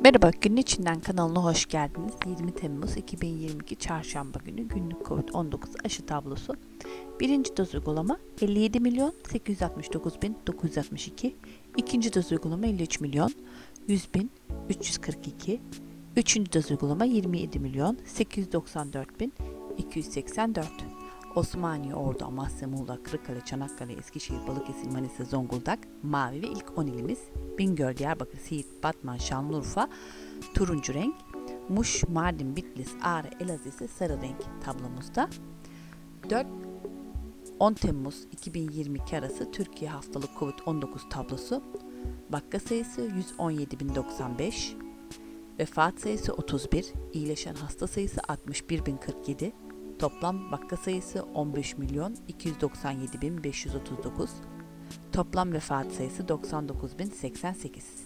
Merhaba, Günün İçinden kanalına hoş geldiniz. 20 Temmuz 2022 Çarşamba günü günlük COVID-19 aşı tablosu. Birinci doz uygulama 57 milyon 869 bin 962. İkinci doz uygulama 53 milyon 100 bin 342. Üçüncü doz uygulama 27 milyon 894 bin 284. Osmaniye, Ordu, Amasya, Muğla, Kırıkkale, Çanakkale, Eskişehir, Balıkesir, Manisa, Zonguldak, Mavi ve ilk 10 ilimiz Bingöl, Diyarbakır, Siirt, Batman, Şanlıurfa, turuncu renk, Muş, Mardin, Bitlis, Ağrı, Elazığ ise sarı renk tablomuzda. 4 10 Temmuz 2022 arası Türkiye haftalık COVID-19 tablosu. Vaka sayısı 117.095, vefat sayısı 31, iyileşen hasta sayısı 61.047, toplam vaka sayısı 15 milyon 297.539, toplam vefat sayısı 99.088.